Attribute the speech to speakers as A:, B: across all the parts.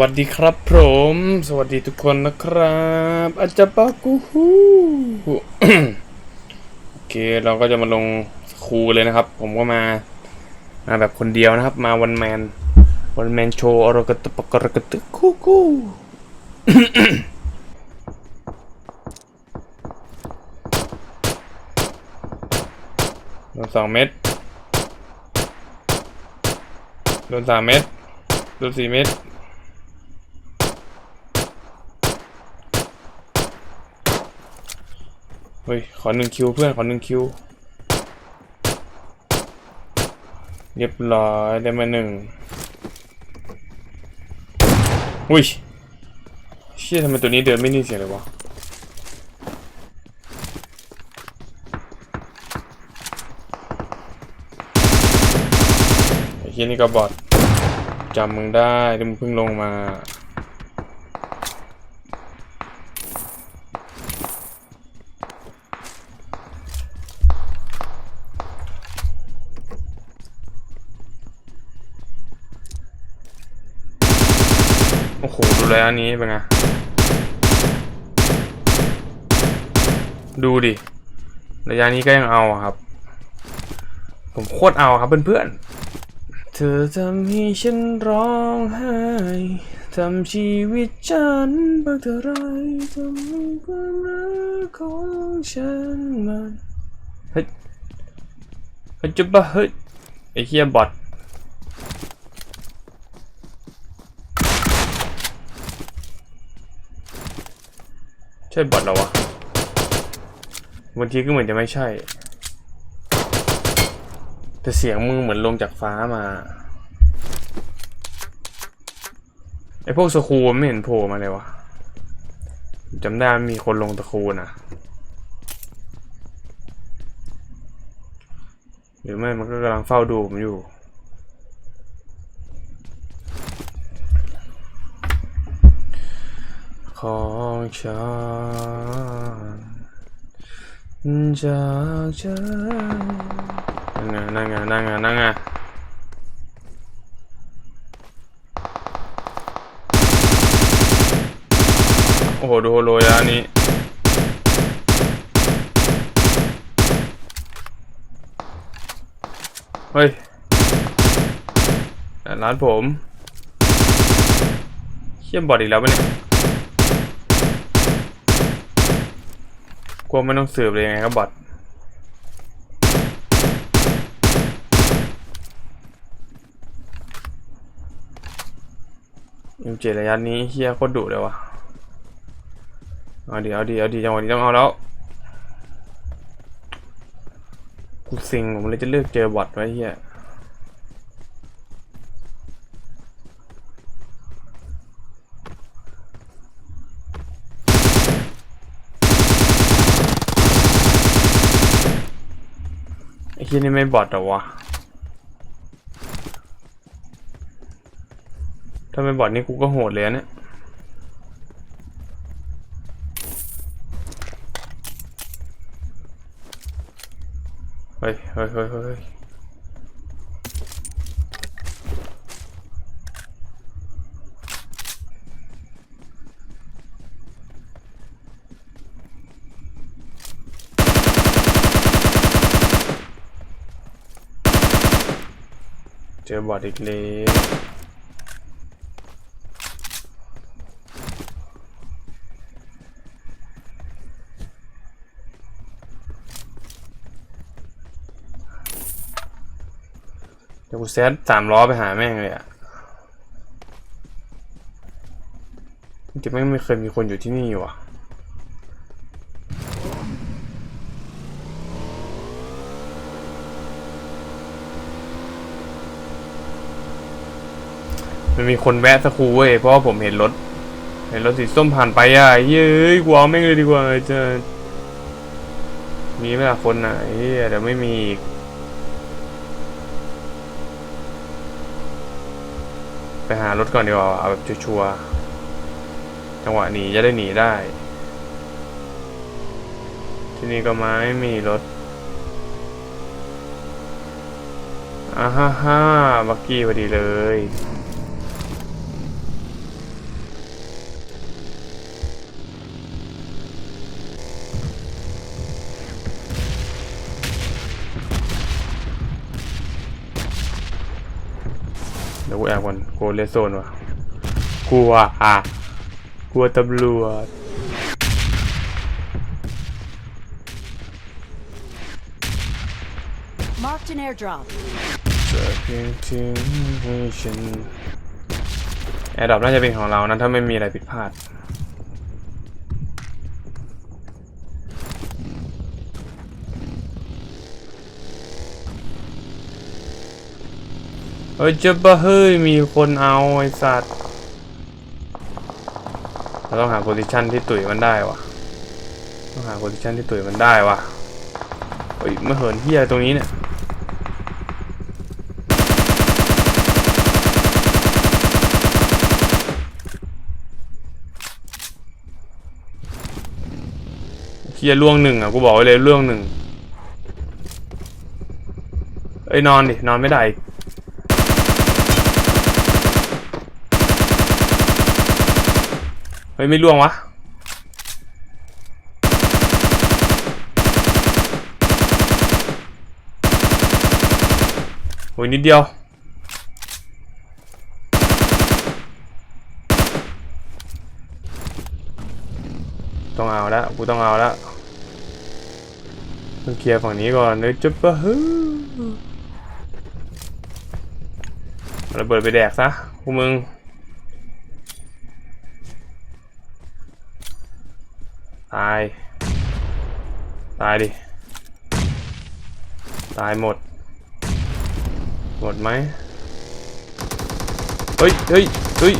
A: วัสดีครับผม สวัสดีทุกคนนะครับ อาจารย์ปากูฮูโอเคเราก็จะมาลงครูเลยนะครับ ผมก็มามาแบบคนเดียวนะครับ มาวันแมนวันแมนโชว์อรกตปกรกตคูคูโดนสองเม็ดโดนสามเม็ดโดนสี่เม็ด เฮ้ย ขอหนึ่งคิวเพื่อน ขอหนึ่งคิว เรียบร้อย ได้มาหนึ่งอุ้ย เชี่ยทำไมตัวนี้เดินไม่นิ่งเสียเลยวะไอ้เชี่ยนี่ก็บอดจำมึงได้ที่มึงเพิ่งลงมา โหดูแลอันนี้เป็นไง ดูดิ ระยะนี้ก็ยังเอาครับ ผมโคตรเอาครับเพื่อนๆ เธอทำให้ฉันร้องไห้ทำชีวิตฉันบักเท่าไรทำให้ความรักของฉันมัน เฮ้ยเฮ้ยจุ๊บะเฮ้ยไอ้เฮียบอท ใช่บอทเรอวะบางทีก็เหมือนจะไม่ใช่ แต่เสียงมึงเหมือนลงจากฟ้ามาไอพวกสคูไม่เห็นโผล่มาเลยวะจำได้มีคนลงตะคูนะหรือไม่มันก็กำลังเฝ้าดูผมอยู่ ของฉันจากใจนั่งไงนั่งไงนั่งไงนั่งไงโอ้โหดูโฮโลยอันนี้เฮ้ยแต่ร้านผมเขี้ยมบอดอีกแล้วปะเนี่ย กลัวไม่ต้องสืบเลยไงครับบอทยิมเจระยะนี้เฮียโคตรดุเลยวะเอาดีเอาดีเอาดีจังหวะนี้ต้องเอาแล้วกูซิงผมเลยจะเลือกเจอบอทไว้เฮีย ที่นี่ไม่บอดเหรอวะ ถ้าไม่บอดนี่กูก็โหดเลยเนี่ยเฮ้ยเฮ้ยเฮ้ยเฮ้ย เจอบอทอีกแล้วเดี๋ยวกูแซดสามล้อไปหาแม่งเลยอะจริงๆไม่เคยมีคนอยู่ที่นี่ว่ะ มันมีคนแวะสักครูเว้ยเพราะว่าผมเห็นรถ เห็นรถสีส้มผ่านไปอะเย้ยกูเอาแม่งเลยดีกว่าจะมีไหมล่ะคนอะเฮ้ยเดี๋ยวไม่มีอีกไปหารถก่อนดีกว่าเอาแบบชัวร์จังหวะหนีจะได้หนีได้ ที่นี่ก็ไม่มีรถอ่าฮ่าฮ่าบักกี้พอดีเลย กูแอบก่อนกลัว เลสโซนว่ะกลัวอะกลัวตำรวจ
B: Marked an airdrop.
A: จะเพียงทิ้งให้ฉันแอร์ดรอปน่าจะเป็นของเรานะถ้าไม่มีอะไรผิดพลาด ฮ้ยเจะบ้าเฮ้ยมีคนเอาไอสัตว์เราต้องหาโพซิชันที่ตุ๋ยมันได้วะต้องหาโพซิชันที่ตุ๋ยมันได้วะเฮ้ยมาเหินเฮียตรงนี้เนี่ยเฮียล่วงหนึ่งอะกูบอกไว้เลยล่วงหนึ่งเอ้ยนอนดินอนไม่ได้อีกเฮ้ยไม่ล่วงวะโอ้ยนิดเดียวต้องเอาล้วกูต้องเอาล้วต้องเคลียร์ฝั่งนี้ก่อนเลยจุ๊บปะฮึเอาระเบิดไปแดกซะพวกมึง ตาย ตายดิ ตายหมด หมดไหมเฮ้ยเฮ้ยเฮ้ย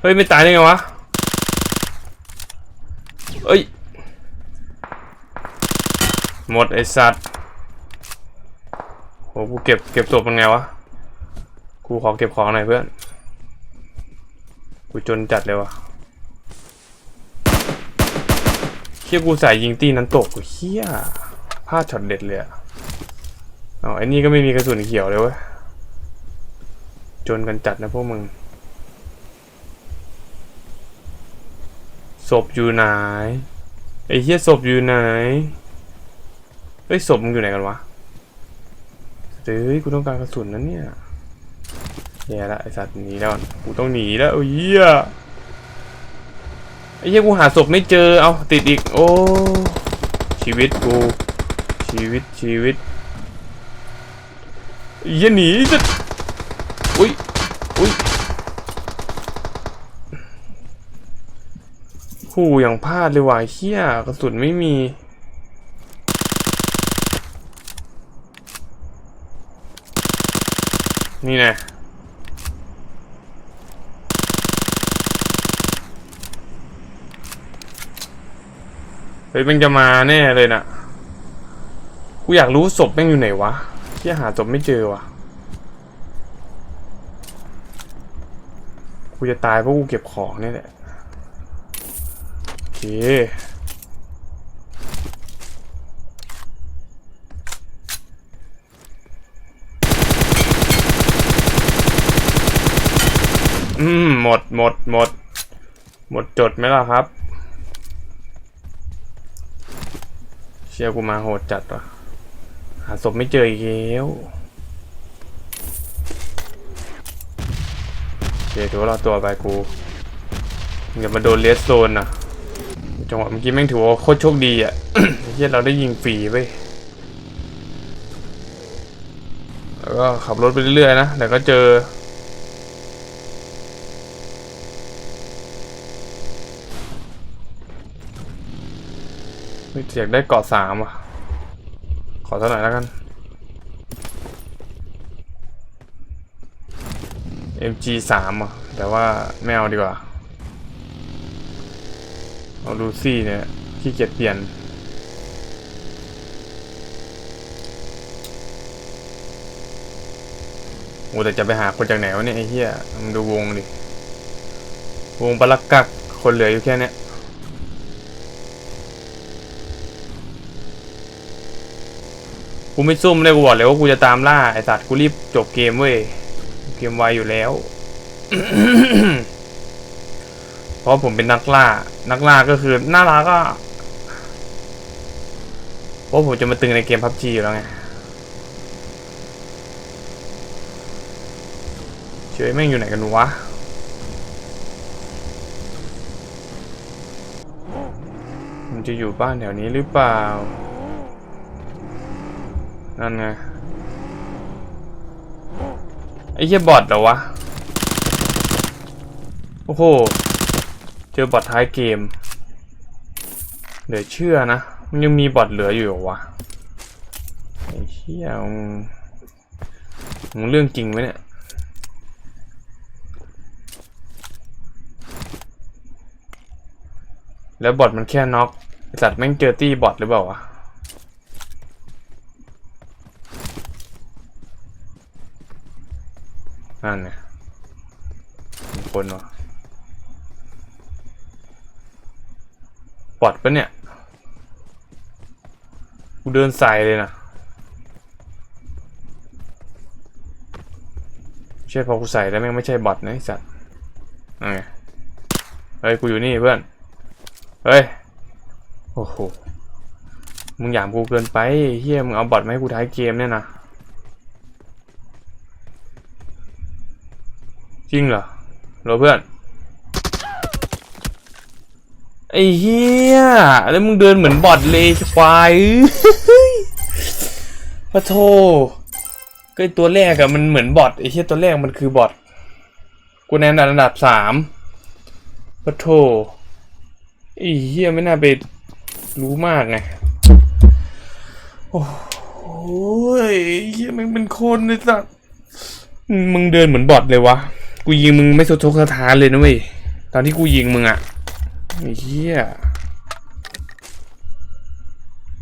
A: เฮ้ย ไม่ตายได้ไงวะ เอ้ย หมดไอสัตว์โหกูเก็บเก็บศพมันไงวะ กูขอเก็บของหน่อยเพื่อน กูจนจัดเลยวะเฮียกูใส่ยิงตีนั้นตกกูเฮียพลาดช็อตเด็ดเลยอะอ๋อไอ้นี่ก็ไม่มีกระสุนเขียวเลยเว้ยจนกันจัดนะพวกมึงศพอยู่ไหนไอ้เหี้ยศพอยู่ไหนเฮ้ยศพมึงอยู่ไหนกันวะเฮ้ยกูต้องการกระสุนนั้นเนี่ย แย่ละไอสัตว์หนีแล้วกูต้องหนีแล้วโอ้ยเฮียไอ้เหี้ยกูหาศพไม่เจอเอาติดอีกโอ้ชีวิตกูชีวิตชีวิตเหี้ยหนีจะอุ้ยอุ้ยหูอย่างพลาดเลยว่ะเฮียกระสุนไม่มีนี่ไง เฮ้ยมันจะมาแน่เลยนะกูอยากรู้ศพแม่งอยู่ไหนวะเฮียหาศพไม่เจอวะกูจะตายเพราะกูเก็บของนี่แหละโอเคอืมหมดหมดหมด หมดจดไหมล่ะครับ เชียร์กูมาโหดจัดว่ะ หาศพไม่เจออีกแล้วโอเคถือว่าเราตัวไปกูอย่ามาโดนเลสโซนนะจังหวะเมื่อกี้แม่งถือว่าโคตรโชคดีอะเฮียเราได้ยิงฟรีไปแล้วก็ขับรถไปเรื่อยๆนะแต่ก็เจอ เฮ้ยอยากได้เกาะสามว่ะ ขอเท่าไหร่อยแล้วกัน MG สามอะ แต่ว่าไม่เอาดีกว่า เอาลูซี่เนี่ยขี้เกียจเปลี่ยนโอ้แต่จะไปหาคนจากไหนวะเนี่ยไอ้เหี้ยมึงดูวงดิ วงปลักกักคนเหลืออยู่แค่เนี้ย กูไม่ซุ่มเลยกูบอกเลยว่ากูจะตามล่าไอสัตว์กูรีบจบเกมเว้ยเกมไวอยู่แล้ว เพราะผมเป็นนักล่า นักล่าก็คือน่ารักอะเพราะผมจะมาตึงในเกมพับจีอยู่แล้วไงเฉยแม่งอยู่ไหนกันวะมันจะอยู่บ้านแถวนี้หรือเปล่า นั่นไง ไอ้เหี้ยบอทเหรอวะ โอ้โห เจอบอทท้ายเกมเหลือเชื่อนะ มันยังมีบอทเหลืออยู่เหรอวะ ไอ้เหี้ยมึงเรื่องจริงไหมเนี่ยแล้วบอทมันแค่น็อกไอสัตว์แม่งเจอตี้บอทหรือเปล่าวะ นั่นไงมีคนวะบอทปะเนี่ย กูเดินใสายเลยนะไม่ใช่พอกูใส่แล้วแม่งไม่ใช่บอทนะไอสัตว์นั่นไงเฮ้ยกูอยู่นี่เพื่อน เฮ้ย โอ้โห มึงหยามกูเกินไปเฮียมึงเอาบอทมาให้กูท้ายเกมเนี่ยนะ จริงเหรอเหรอเพื่อน ไอ้เฮียแล้วมึงเดินเหมือนบอทเลยควายเอ้ยพะโทก็ไอ้ตัวแรกอะมันเหมือนบอทไอ้เฮียตัวแรกมันคือบอทกูแนนอันดับสามพระโทไอ้เฮียไม่น่าไปรู้มากไงโอ้โหยเฮียมันเป็นคนเลยสัสมึงเดินเหมือนบอทเลยวะ กูยิงมึงไม่สะทกสะท้านเลยนะเว้ย ตอนที่กูยิงมึงอะไอ้เหี้ย